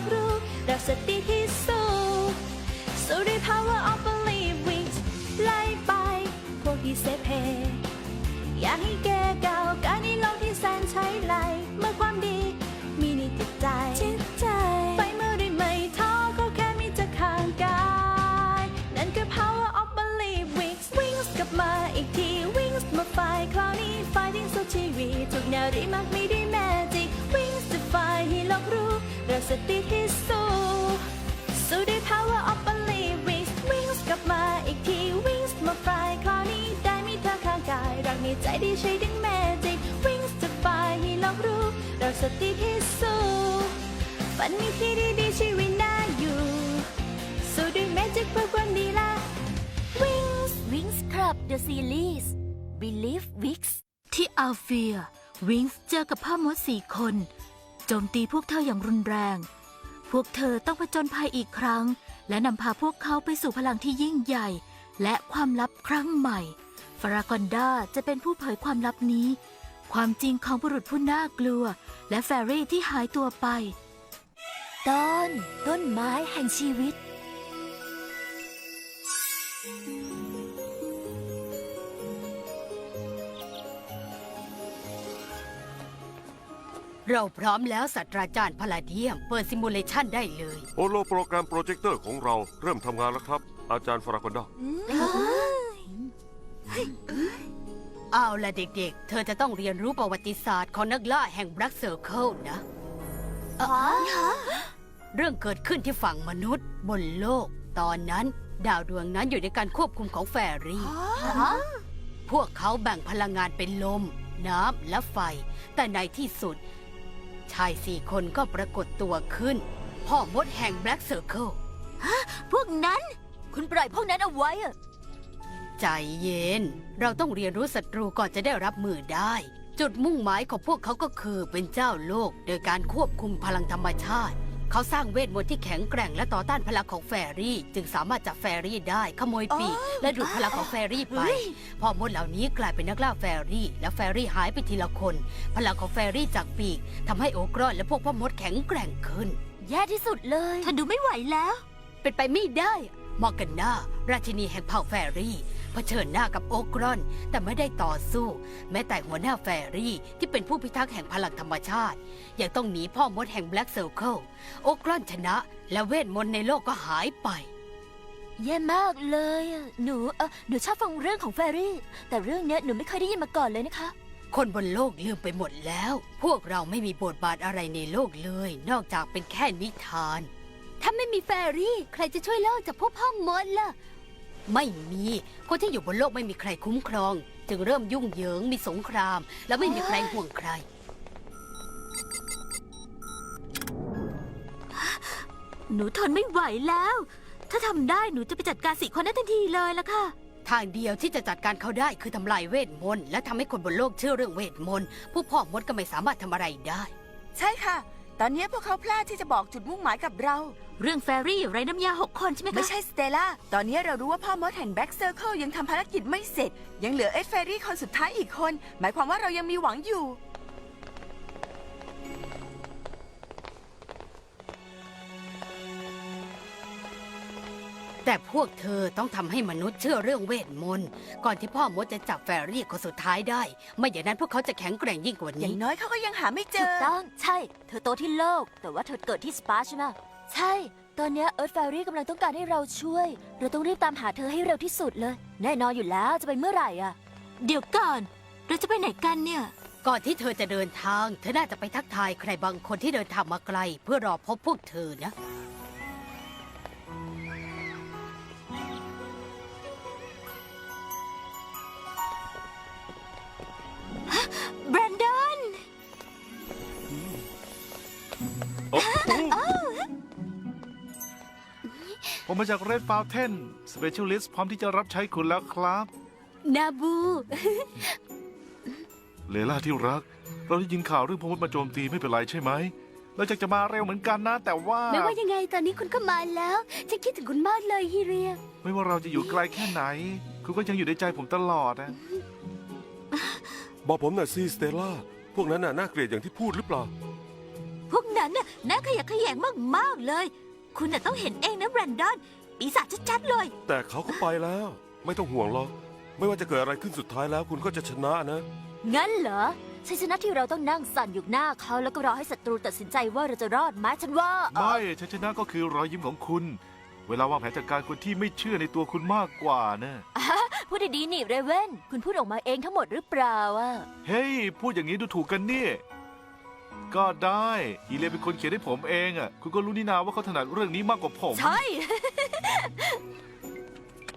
กรู้เราสติที่สู้สู้ด้วย power of belief wings ไล่ไปพวกที่เซเพอยากให้แกเก้าการในโลกที่แสนใช้ไหลเมื่อความดีมีในจิตใจจิตใจไปเมื่อได้ไม่ท้อก็แค่มีจะข้างกาย นั่นคือ power of belief wings wings กลับมาอีกที wings มาไฟคราวนี้ไฟที่สุดชีวิตทุกแนวรีมักไม่ด้ สติที่สู้สู้ด้วย power of belief wings wings กลับมาอีกที wings มาไฟคราวนี้ได้มีเธอข้างกาย รักในใจที่ใช้ดึงแมจิก wings จะไฟให้โลกรู้เราสติที่สู้ฝันมีที่ดีๆชีวิตน่าอยู่สู้ด้วยแมจิกเพื่อความดีละ Wings Wings Club The Series Believe Wix ที่อัลเฟียวิงส์เจอกับพ่อมดสี่คน โจมตีพวกเธออย่างรุนแรง พวกเธอต้องผจญภัยอีกครั้ง และนำพาพวกเขาไปสู่พลังที่ยิ่งใหญ่ และความลับครั้งใหม่ ฟารากอนดาจะเป็นผู้เผยความลับนี้ ความจริงของบุรุษผู้น่ากลัว และแฟรี่ที่หายตัวไป ตอนต้นไม้แห่งชีวิต เราพร้อมแล้วศาสตราจารย์พลาเดียม เปิดซิมูเลชันได้เลยโอโลโปรแกรมโปรเจคเตอร์ของเราเริ่มทำงานแล้วครับ อาจารย์ฟารากอนดาเอาละเด็กๆ เธอจะต้องเรียนรู้ประวัติศาสตร์ของนักล่าแห่ง Black Circle นะ เรื่องเกิดขึ้นที่ฝั่งมนุษย์ บนโลก ตอนนั้น ดาวดวงนั้นอยู่ในการควบคุมของแฟรี่ พวกเขาแบ่งพลังงานเป็นลม น้ำและไฟ แต่ในที่สุด ชายสี่คนก็ปรากฏตัวขึ้น พ่อมดแห่ง Black Circle พวกนั้น คุณปล่อยพวกนั้นเอาไว้อะใจเย็น เราต้องเรียนรู้ศัตรูก่อนจะได้รับมือได้ จุดมุ่งหมายของพวกเขาก็คือเป็นเจ้าโลก โดยการควบคุมพลังธรรมชาติ เขาสร้างเวทมนต์ที่แข็งแกร่งและต่อต้านพลังของแฟรี่ จึงสามารถจับแฟรี่ได้ขโมยปีกและดูดพลังของแฟรี่ไป พอมดเหล่านี้กลายเป็นนักล่าแฟรี่ และแฟรี่หายไปทีละคน พลังของแฟรี่จากปีกทำให้โอกรอนและพวกพ่อมดแข็งแกร่งขึ้น แย่ที่สุดเลยเธอดูไม่ไหวแล้ว เป็นไปไม่ได้ มอร์กันนาราชินีแห่งเผ่าแฟรี่เผชิญหน้ากับโอกรอน แต่ไม่ได้ต่อสู้ แม้แต่หัวหน้าแฟรี่ที่เป็นผู้พิทักษ์แห่งพลังธรรมชาติ ยังต้องหนีพ่อมดแห่งแบล็กเซ r ร์เคิลโอกรอนชนะ และเวทมนต์ในโลกก็หายไป แย่มากเลยอะหนูเออหนูชอบฟังเรื่องของแฟรี่ แต่เรื่องเนี้ยหนูไม่เคยได้ยินมาก่อนเลยนะคะ คนบนโลกลืมไปหมดแล้ว พวกเราไม่มีบทบาทอะไรในโลกเลย นอกจากเป็นแค่นิทาน ถ้าไม่มีแฟรี่ ใครจะช่วยโลกจากพวกพ่อมดล่ะ ไม่มี คนที่อยู่บนโลกไม่มีใครคุ้มครอง จึงเริ่มยุ่งเหยิงมีสงคราม และไม่มีใครห่วงใคร หนูทนไม่ไหวแล้ว ถ้าทำได้หนูจะไปจัดการสี่คนนั้นทันทีเลยละค่ะ ทางเดียวที่จะจัดการเขาได้คือทำลายเวทมนต์และทำให้คนบนโลกเชื่อเรื่องเวทมนต์ผู้พ่อมดก็ไม่สามารถทำอะไรได้ ใช่ค่ะ ตอนนี้พวกเขาพลาดที่จะบอกจุดมุ่งหมายกับเรา เรื่องแฟรี่ไรน้ำยาหกคนใช่ไหมคะไม่ใช่สเตล่า ตอนนี้เรารู้ว่าพ่อมดแห่งแบ็กเซอร์เคิลยังทำภารกิจไม่เสร็จ ยังเหลือเอ็ดเฟรรี่คนสุดท้ายอีกคน หมายความว่าเรายังมีหวังอยู่ แต่พวกเธอต้องทำให้มนุษย์เชื่อเรื่องเวทมนต์ก่อนที่พ่อมดจะจับแฟรี่คนสุดท้ายได้ ไม่อย่างนั้นพวกเขาจะแข็งแกร่งยิ่งกว่าอย่านี้งน้อยเขาก็ยังหาไม่เจถูกอ ต้อง ใช่ เธอโตที่โลก แต่ว่าเธอเกิดที่สปาร์ใช่ไหมใช่ ตอนเนี้เอิร์ธแฟรี่กำลังต้องการให้เราช่วย เราต้องรีบตามหาเธอให้เร็วที่สุดเลย แน่นอนอยู่แล้วจะไปเมื่อไหร่อะเดี๋ยวก่อน เราจะไปไหนกันเนี่ย ก่อนที่เธอจะเดินทาง เธอน่าจะไปทักทายใครบางคนที่เดินทางมาไกล เพื่อรอพบพวกเธอนะ มมาจาก Red Fountain Specialist พร้อมที่จะรับใช้คุณแล้วครับ นาบู เลล่าที่รัก เราได้ยินข่าวเรื่องพมดมาโจมตีไม่เป็นไรใช่ไหมเราจะจะมาเร็วเหมือนกันนะ แต่ว่า ไม่ว่ายังไงตอนนี้คุณก็มาแล้วฉันคิดถึงคุณมากเลยฮิเรีย ไม่ว่าเราจะอยู่ไกลแค่ไหน คุณก็ยังอยู่ในใจผมตลอดนะบอกผมหน่อยสิสเตล่าพวกนั้นน่ะน่าเกลียดอย่างที่พูดหรือเปล่า พวกนั้นน่ะน่าขยะแขยงมากๆเลย คุณน่ะต้องเห็นเองนะแบรนดอน ปีศาจชัดๆเลย แต่เขาก็ไปแล้ว ไม่ต้องห่วงหรอก ไม่ว่าจะเกิดอะไรขึ้นสุดท้ายแล้ว คุณก็จะชนะนะ งั้นเหรอชัยชนะที่เราต้องนั่งสั่นอยู่หน้าเขาแล้วก็รอให้ศัตรูตัดสินใจว่าเราจะรอดไหมฉันว่าเอ่อไม่ชัยชนะก็คือรอยยิ้มของคุณ เวลาวางแผนจัดการคนที่ไม่เชื่อในตัวคุณมากกว่านะพูดดีๆนี่เรเวนคุณพูดออกมาเองทั้งหมดหรือเปล่าอะเฮ้ย พูดอย่างนี้ดูถูกกันเนี่ย ก็ได้อีเลนเป็นคนเขียนให้ผมเองอะคุณก็รู้นี่นาว่าเขาถนัดเรื่องนี้มากกว่าผม ใช่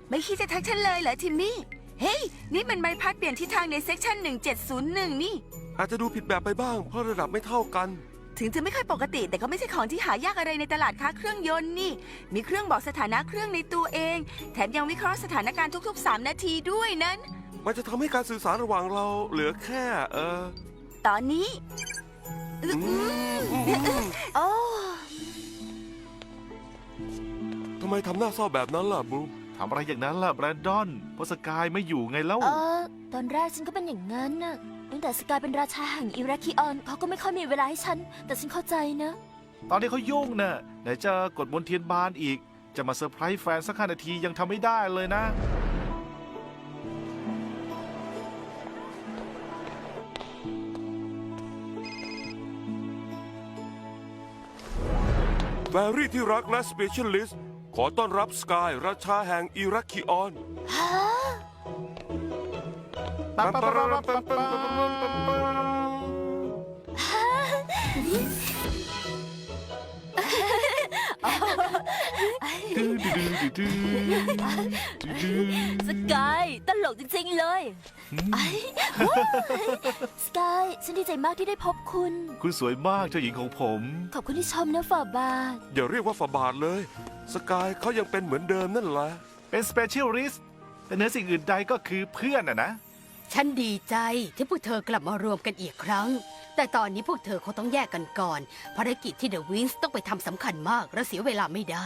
ไม่คิดจะทักฉันเลยเหรอทิมมี่ เฮ้ย นี่มันใบพัดเปลี่ยนทิศทางในเซ็กชัน1701 นี่ อาจจะดูผิดแบบไปบ้าง เพราะระดับไม่เท่ากัน ถึงจะไม่ค่อยปกติ แต่ก็ไม่ใช่ของที่หายากอะไรในตลาดค้าเครื่องยนต์นี่ มีเครื่องบอกสถานะเครื่องในตัวเอง แถมยังวิเคราะห์สถานการณ์ทุก ๆ 3 นาทีด้วยนั้น มันจะทำให้การสื่อสารระหว่างเราเหลือแค่ เออ ตอนนี้อืมอืม โอ้ทำไมทำหน้าเศร้าแบบนั้นล่ะบรูมทำอะไรอย่างนั้นล่ะแบรนดอนเพราะสกายไม่อยู่ไงแล้ว เออตอนแรกฉันก็เป็นอย่างนั้นน่ะตั้งแต่สกายเป็นราชาแห่งอิรัคิออนเขาก็ไม่ค่อยมีเวลาให้ฉัน แต่ฉันเข้าใจนะ ตอนนี้เขายุ่งน่ะไหนจะกดมนต์เทียนบานอีก จะมาเซอร์ไพรส์แฟนสักห้านาทียังทำไม่ได้เลยนะ แฟรี่ที่รักและสเปเชียลิสต์ขอต้อนรับสกายราชาแห่งอิรักคิออนฮะ สกายตลกจริงๆเลยไอ้สกายฉันดีใจมากที่ได้พบคุณ คุณสวยมากเจ้าหญิงของผม ขอบคุณที่ชมนะฝ่าบาท อย่าเรียกว่าฝาบาทเลย สกายเขายังเป็นเหมือนเดิมนั่นแหละเป็นสเปเชียลิสต์แต่เหนือสิ่งอื่นใดก็คือเพื่อนอะนะ ฉันดีใจที่พวกเธอกลับมารวมกันอีกครั้ง แต่ตอนนี้พวกเธอคงต้องแยกกันก่อน ภารกิจที่เดอะวิงส์ต้องไปทำสำคัญมากและเสียเวลาไม่ได้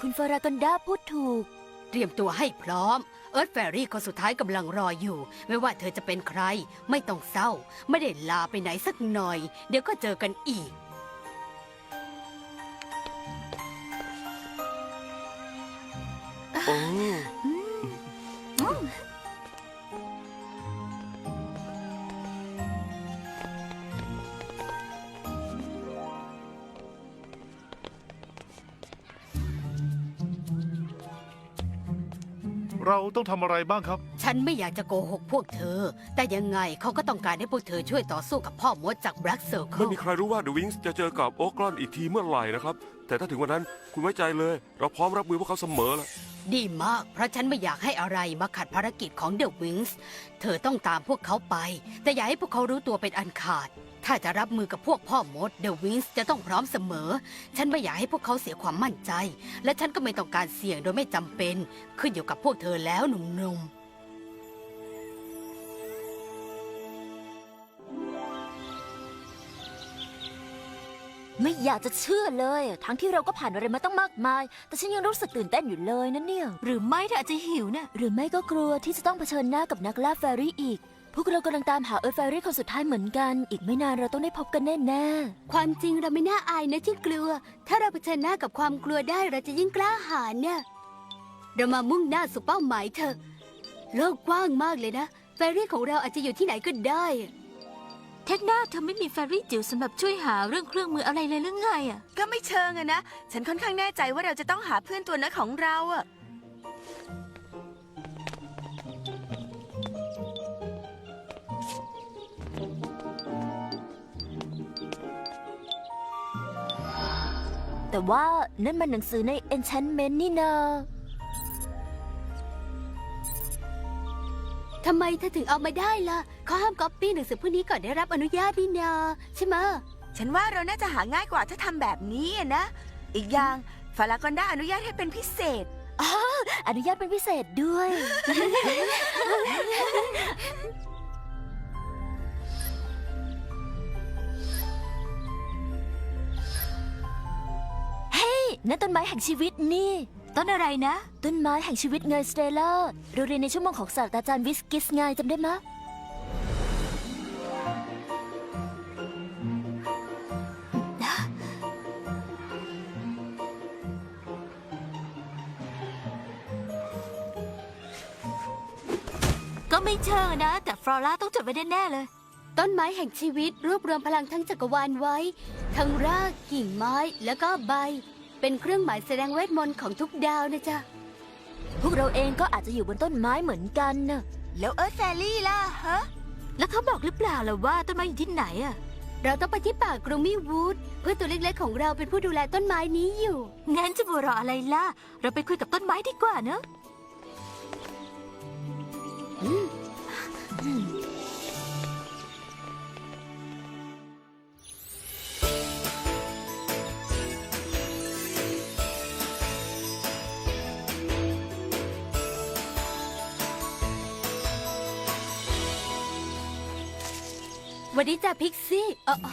คุณฟารากันดาพูดถูก เตรียมตัวให้พร้อม เอิร์ธแฟรี่คนสุดท้ายกำลังรออยู่ ไม่ว่าเธอจะเป็นใคร ไม่ต้องเศร้า ไม่ได้ลาไปไหนสักหน่อย เดี๋ยวก็เจอกันอีก โอ้ เราต้องทำอะไรบ้างครับ ฉันไม่อยากจะโกหกพวกเธอ แต่ยังไงเขาก็ต้องการให้พวกเธอช่วยต่อสู้กับพ่อมดจากแบล็กเซอร์ไม่มีใครรู้ว่าเดอะวิงส์จะเจอกับโอ๊กลอนอีกทีเมื่อไหร่นะครับ แต่ถ้าถึงวันนั้นคุณไว้ใจเลย เราพร้อมรับมือพวกเขาเสมอละดีมาก เพราะฉันไม่อยากให้อะไรมาขัดภารกิจของเดอะวิงส์เธอต้องตามพวกเขาไป แต่อย่าให้พวกเขารู้ตัวเป็นอันขาด ถ้าจะรับมือกับพวกพ่อมดเดอะวิงส์จะต้องพร้อมเสมอ ฉันไม่อยากให้พวกเขาเสียความมั่นใจ และฉันก็ไม่ต้องการเสี่ยงโดยไม่จำเป็น ขึ้นอยู่กับพวกเธอแล้วหนุ่มๆไม่อยากจะเชื่อเลย ทั้งที่เราก็ผ่านอะไรมาตั้งมากมาย แต่ฉันยังรู้สึกตื่นเต้นอยู่เลยนะเนี่ย หรือไม่เธออาจจะหิวนะ หรือไม่ก็กลัวที่จะต้องเผชิญหน้ากับนักล่าแฟรี่อีก วกเรากำลังตามหาเอิร์ธแฟรี่คนสุดท้ายเหมือนกัน อีกไม่นานเราต้องได้พบกันแน่ความจริงเราไม่น่าอายนะที่กลัว ถ้าเราเผชิญหน้ากับความกลัวได้เราจะยิ่งกล้าหาญเนี่ย เรามามุ่งหน้าสู่เป้าหมายเถอะ โลกกว้างมากเลยนะ แฟรี่ของเราอาจจะอยู่ที่ไหนก็ได้ เทคนาเธอไม่มีแฟรี่จิ๋วสำหรับช่วยหาเรื่องเครื่องมืออะไรเลยหรือไงอะก็ไม่เชิงอะนะ ฉันค่อนข้างแน่ใจว่าเราจะต้องหาเพื่อนตัวน้อยของเราอะ แต่ว่านั่นมันหนังสือใน Enchantment นี่นาทำไมเธอถึงเอามาได้ล่ะเขาห้ามก๊อปปี้หนังสือพวกนี้ก่อนได้รับอนุญาตนี่นาใช่ไหมะฉันว่าเราน่าจะหาง่ายกว่าถ้าทำแบบนี้อะนะ อีกอย่างฟาลากอนดาอนุญาตให้เป็นพิเศษ อนุญาตเป็นพิเศษด้วย นั่นต้นไม้แห่งชีวิตนี่ ต้นอะไรนะ ต้นไม้แห่งชีวิตเงยสเตเลอร์เราเรียนในชั่วโมงของศาสตราจารย์วิสกิสไงจำได้ไหมก็ไม่เชิงนะ แต่ฟลอร่าต้องจดไว้แน่ๆเลย ต้นไม้แห่งชีวิตรวบรวมพลังทั้งจักรวาลไว้ ทั้งรากกิ่งไม้แล้วก็ใบ เป็นเครื่องหมายแสดงเวทมนต์ของทุกดาวนะจ๊ะ พวกเราเองก็อาจจะอยู่บนต้นไม้เหมือนกันนะแล้วเอิร์ธแฟรี่ล่ะฮะ แล้วเขาบอกหรือเปล่าล่ะว่าต้นไม้อยู่ที่ไหนอะเราต้องไปที่ป่ากรูมี่วูดเพื่อตัวเล็กๆของเราเป็นผู้ดูแลต้นไม้นี้อยู่ งั้นจะบัวรออะไรล่ะ เราไปคุยกับต้นไม้ดีกว่าเนอะ วันนี้จ้ะพิกซี่อ๋ออ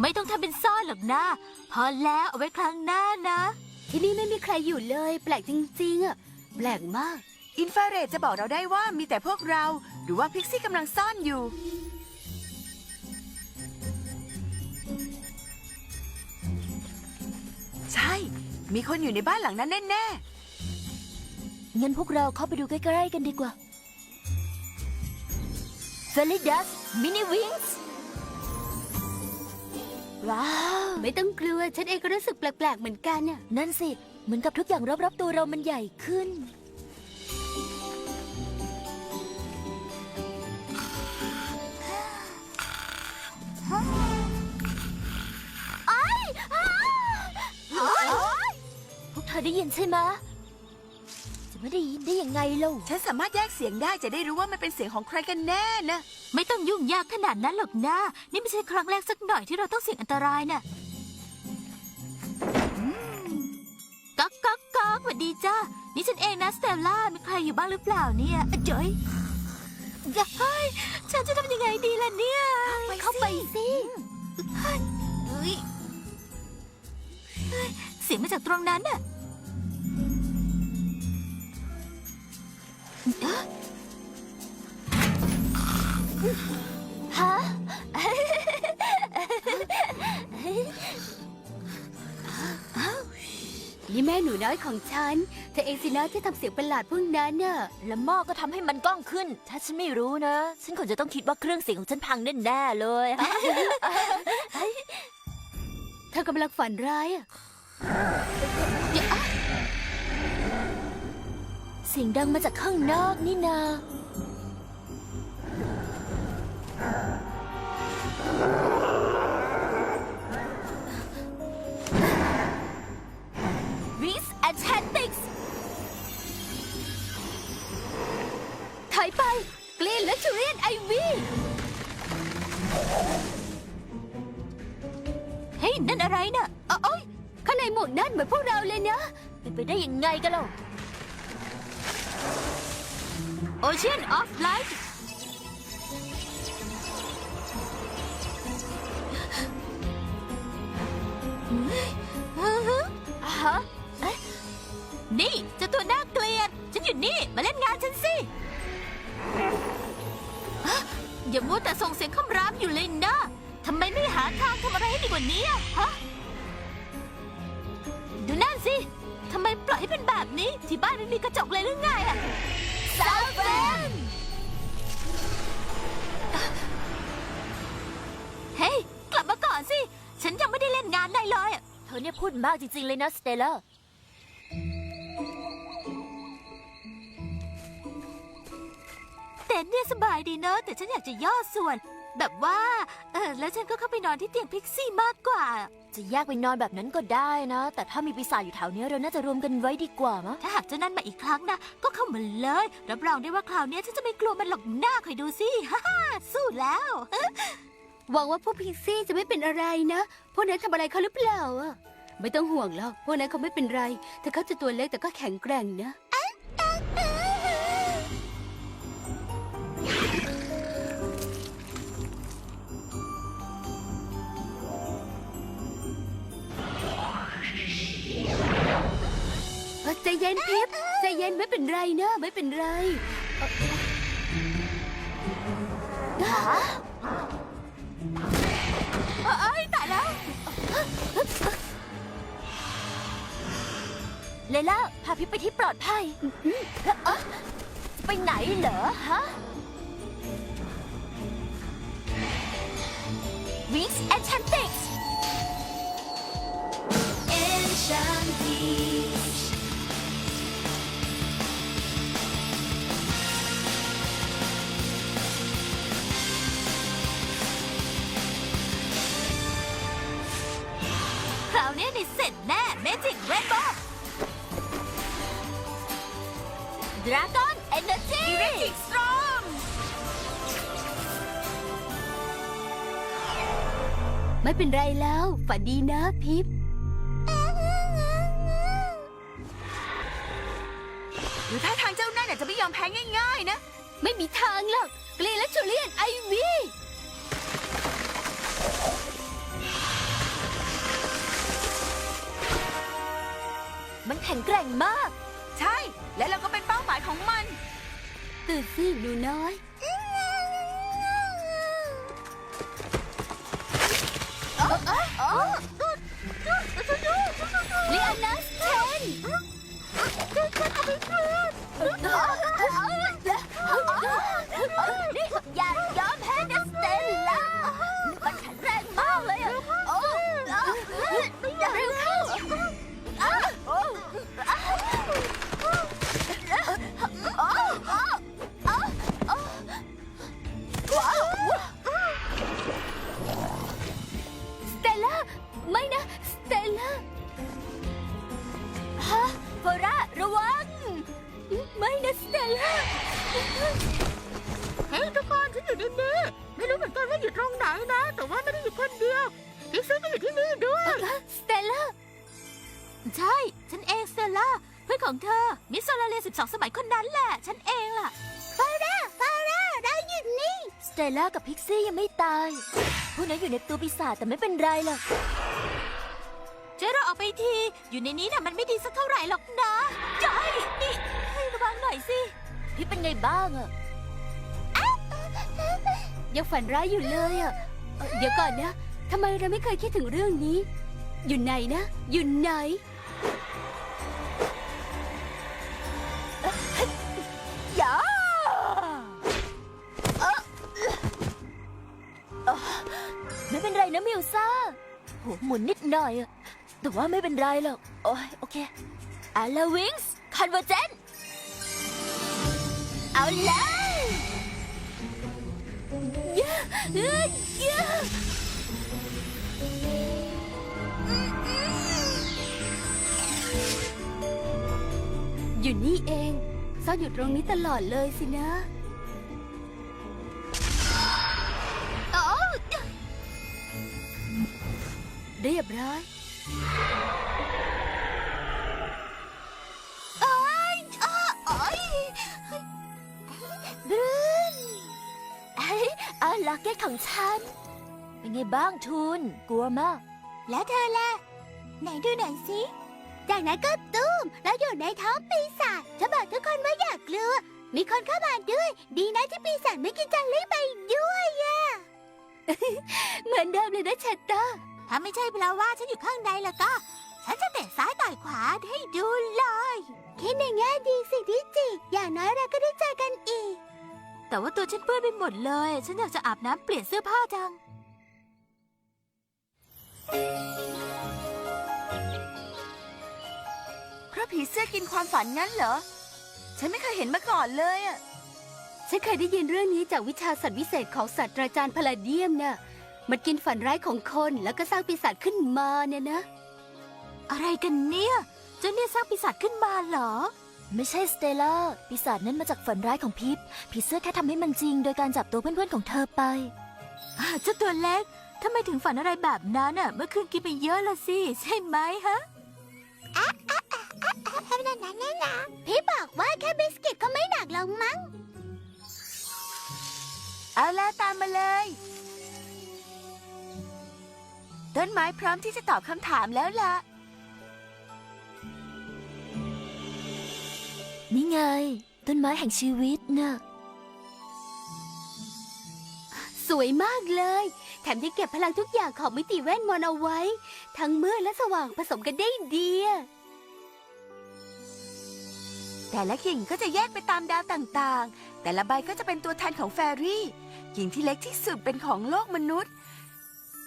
ไม่ต้องทำเป็นซ่อนหรอกนะ พอแล้วเอาไว้ครั้งหน้านะ ที่นี่ไม่มีใครอยู่เลย แปลกจริงๆอะแปลกมาก อินฟราเรดจะบอกเราได้ว่ามีแต่พวกเรา หรือว่าพิกซี่กำลังซ่อนอยู่ ใช่ มีคนอยู่ในบ้านหลังนั้นแน่ งั้นพวกเราเข้าไปดูใกล้ๆกันดีกว่า f e l i d u s Mini Wings ว้าว ไม่ต้องกลัว ฉันเองก็รู้สึกแปลกๆเหมือนกันน่ะ นั่นสิ เหมือนกับทุกอย่างรอบๆตัวเรามันใหญ่ขึ้น พวกเธอได้ยินใช่ไหมะจะ ไม่ได้ยินได้ยังไงเล่าๆฉันสามารถแยกเสียงได้จะได้รู้ว่ามันเป็นเสียงของใครกันแน่นะไม่ต้องยุ่งยากขนาดนั้นหรอกนะนี่ไม่ใช่ครั้งแรกสักหน่อยที่เราต้องเสี่ยงอันตรายน่ะอืมก๊อกก๊อกก๊อกสวัสดีจ้านี่ฉันเองนะสเตลล่ามีใครอยู่บ้างหรือเปล่าเนี่ยอะเจ๋ยเฮ้ยฉันจะทำยังไงดีล่ะเนี่ยเข้าไปสิเฮ้ยเฮ้ยเสียงมาจากตรงนั้นน่ะ ฮะ นี่แม่หนูน้อยของฉัน เธอเองสินะที่ทำเสียงประหลาดพวกนั้นน่ะ แล้วหม้อก็ทำให้มันก้องขึ้น ถ้าฉันไม่รู้นะ ฉันคงจะต้องคิดว่าเครื่องเสียงของฉันพังแน่ๆเลย เธอกำลังฝันร้ายอะ เสียงดังมาจากข้างนอกนี่นา Wings Athletics ถอยไป กลีนและจูเรียนไอวี เฮ้ย นั่นอะไรน่ะโอ้ยข้างในหมวกนั่นเหมือนพวกเราเลยนะ เป็นไปได้ยังไงกันล่ะ Ocean of Light อะฮะนี่เจะตัวน่าเกลียด ฉันอยู่นี่ มาเล่นงานฉันสิฮะอย่ามัวแต่ส่งเสียงคำรามอยู่เลยนะทำไมไม่หาทางทำอะไรให้ดีกว่านี้อะฮะ ดูนั่นสิ ทำไมปล่อยให้เป็นแบบนี้ ที่บ้านไม่มีกระจกเลยหรือไงอะ ซาเฟนเฮ้ย กลับมาก่อนสิ ฉันยังไม่ได้เล่นงานได้เลยอะเธอเนี่ยพูดมากจริง ๆ เลยนะสเตลล่าเต็นเนี่ยสบายดีเนอะแต่ฉันอยากจะย่อส่วน แบบว่าเออแล้วฉันก็เข้าไปนอนที่เตียงพิกซี่มากกว่า จะแยกไปนอนแบบนั้นก็ได้นะ แต่ถ้ามีปีศาจอยู่แถวเนี้ยเราน่าจะรวมกันไว้ดีกว่ามะถ้าหากเจ้านั่นมาอีกครั้งนะ ก็เข้ามาเลย รับรองได้ว่าคราวเนี้ยฉันจะไม่กลัวมันหรอกหน้าคอยดูสิฮ่าฮ่าสู้แล้วหวังว่าพวกพิกซี่จะไม่เป็นอะไรนะ พวกนั้นทำอะไรเขาหรือเปล่าอะไม่ต้องห่วงหรอก พวกนั้นเขาไม่เป็นไรแต่เขาจะตัวเล็กแต่ก็แข็งแกร่งนะ ใจเย็นพิบใจเย็นไม่เป็นไรนะไม่เป็นไรเอ้ยตายแล้วเลล่าพาพิปไปที่ปลอดภัยเอ๊ะจะไปไหนเหรอฮะ Wings Enchantics Enchantics คราวนี้นี่เสร็จแน่ Magic Rainbow Dragon Energy Electric Storm ไม่เป็นไรแล้ว ฝันดีนะพิบหรือถ้าทางเจ้านั่นน่ะจะไม่ยอมแพ้ง่ายๆนะ ไม่มีทางหรอกกรีและจูเลียนไอวี มันแข็งแกร่งมาก ใช่ และเราก็เป็นเป้าหมายของมัน ตื่นสิหนูน้อยเลียนัสเทนนี่ อยู่ในตัวปีศาจแต่ไม่เป็นไรหรอกเจ๊เราออกไปที อยู่ในนี้น่ะมันไม่ดีสักเท่าไหร่หรอกนะจอยนี่ให้ระวังหน่อยสิ พี่เป็นไงบ้างอะยังฝันร้ายอยู่เลยอะเอ่อเดี๋ยวก่อนนะทำไมเราไม่เคยคิดถึงเรื่องนี้ อยู่ไหนนะ อยู่ไหน เป็นไรนะมิวซ่าหัวหมุนนิดหน่อยอะแต่ว่าไม่เป็นไรหรอก โอ้ยโอเคอาลาวิงส์คอนเวอร์เจนเอาเลยเอ้ยเอ้ยอยู่นี่เอง ซ่อนอยู่ตรงนี้ตลอดเลยสินะ เรียบร้อยบรืนเฮ้ยอาลักเก็ตของฉัน เป็นไงบ้างทุน กลัวมาก แล้วเธอล่ะ ไหนดูหน่อยสิ จากนั้นก็ตุ้ม แล้วอยู่ในท้องปีศาจฉันบอกทุกคนว่าอย่ากลัว มีคนเข้ามาด้วย ดีนะที่ปีศาจไม่กินจันลี่ไปด้วยอะ เหมือนเดิมเลยนะเชตเตอร์ ถ้าไม่ใช่เพราะว่าฉันอยู่ข้างในแล้วก็ ฉันจะเตะซ้ายต่อยขวาให้ดูเลยคิดในแง่ดีสิดิจิอย่างน้อยเราก็ได้เจอกันอีก แต่ว่าตัวฉันเปื้อนไปหมดเลย ฉันอยากจะอาบน้ำเปลี่ยนเสื้อผ้าจัง เพราะผีเสื้อกินความฝันงั้นเหรอ ฉันไม่เคยเห็นมาก่อนเลยอะ ฉันเคยได้ยินเรื่องนี้จากวิชาสัตว์วิเศษของศาสตราจารย์พลาเดียมน่ะ มันกินฝันร้ายของคนแล้วก็สร้างปีศาจขึ้นมาเนี่ยนะ อะไรกันเนี่ย เจ้าเนี่ยสร้างปีศาจขึ้นมาเหรอ ไม่ใช่สเตลล่าปีศาจนั้นมาจากฝันร้ายของพิษผีเสื้อแค่ทำให้มันจริง โดยการจับตัวเพื่อนๆของเธอไปอ่าเจ้าตัวเล็กทำไมถึงฝันอะไรแบบนั้นอะ เมื่อคืนกินไปเยอะละสิ ใช่ไหมฮะพี่บอกว่าแค่บิสกิตก็ไม่หนักลงมั้ง เอาล่ะตามมาเลย ต้นไม้พร้อมที่จะตอบคำถามแล้วล่ะ นี่ไง ต้นไม้แห่งชีวิตน่ะสวยมากเลย แถมยังเก็บพลังทุกอย่างของมิติเวทมนเอาไว้ ทั้งมืดและสว่างผสมกันได้ดีอะแต่ละกิ่งก็จะแยกไปตามดาวต่างๆ แต่ละใบก็จะเป็นตัวแทนของแฟรี่ กิ่งที่เล็กที่สุดเป็นของโลกมนุษย์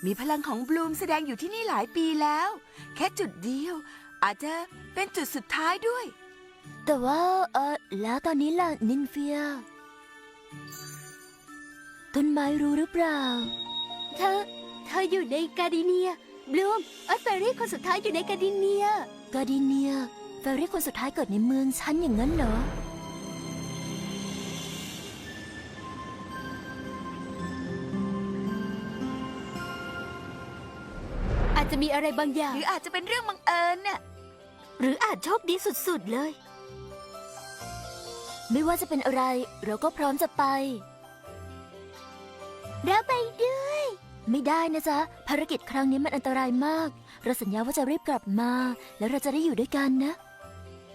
มีพลังของบลูมแสดงอยู่ที่นี่หลายปีแล้ว แค่จุดเดียว อาจจะเป็นจุดสุดท้ายด้วย แต่ว่า เออแล้วตอนนี้ล่ะ นินเฟีย ต้นไม้รู้หรือเปล่า เธอ เธออยู่ในกาดิเนีย บลูมเออแฟรี่คนสุดท้ายอยู่ในกาดิเนีย กาดิเนีย แฟรี่คนสุดท้ายเกิดในเมืองฉันอย่างนั้นเหรอ จจะมีอะไรบางอย่างหรืออาจจะเป็นเรื่องบังเอิญน่ะ หรืออาจโชคดีสุดๆเลย ไม่ว่าจะเป็นอะไร เราก็พร้อมจะไป เราไปด้วย ไม่ได้นะจ๊ะ ภารกิจครั้งนี้มันอันตรายมาก เราสัญญาว่าจะรีบกลับมา แล้วเราจะได้อยู่ด้วยกันนะ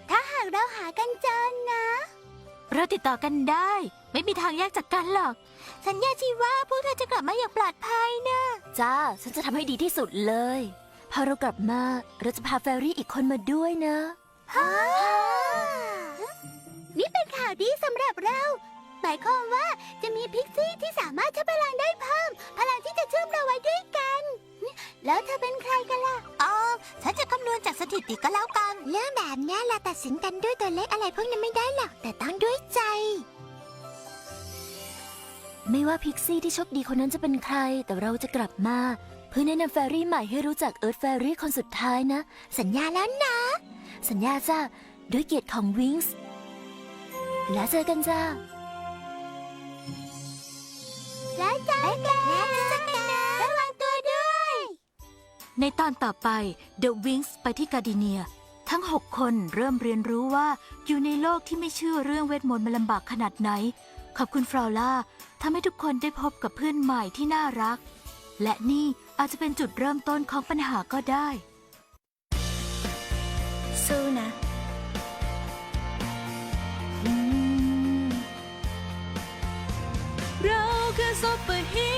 ถ้าหากเราหากันเจอนะ เราติดต่อกันได้ ไม่มีทางแยกจากกันหรอก สัญญาชีว่าพวกเธอจะกลับมาอย่างปลอดภัยนะ จ้า ฉันจะทำให้ดีที่สุดเลย พอเรากลับมา เราจะพาแฟรี่อีกคนมาด้วยนะ นี่เป็นข่าวดีสำหรับเรา หมายความว่าจะมีพิกซี่ที่สามารถใช้พลังได้เพิ่ม พลังที่จะเชื่อมเราไว้ด้วยกัน แล้วเธอเป็นใครกันล่ะ อ๋อ ฉันจะคำนวณจากสถิติก็แล้วกัน เรื่องแบบนี้เราตัดสินกันด้วยตัวเลขอะไรพวกนี้ไม่ได้หรอก แต่ต้องด้วยใจ ไม่ว่าพิกซี่ที่โชคดีคนนั้นจะเป็นใคร แต่เราจะกลับมา เพื่อแนะนำแฟรี่ใหม่ให้รู้จักเอิร์ธแฟรี่คนสุดท้ายนะ สัญญาแล้วนะ สัญญาจ้าด้วยเกียรติของวิงส์แล้วเจอกันจ้าแล้วเจอกันแล้วเจอกันระวังตัวด้วย ในตอนต่อไป The Wings ไปที่กาดิเนีย ทั้ง 6 คนเริ่มเรียนรู้ว่าอยู่ในโลกที่ไม่เชื่อเรื่องเวทมนต์มันลำบากขนาดไหน ขอบคุณฟราวล่า ทำให้ทุกคนได้พบกับเพื่อนใหม่ที่น่ารัก และนี่อาจจะเป็นจุดเริ่มต้นของปัญหาก็ได้ สู้นะเราคือซุปเปอร์ฮี